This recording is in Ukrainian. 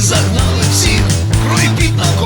загнали всіх, крой під нами.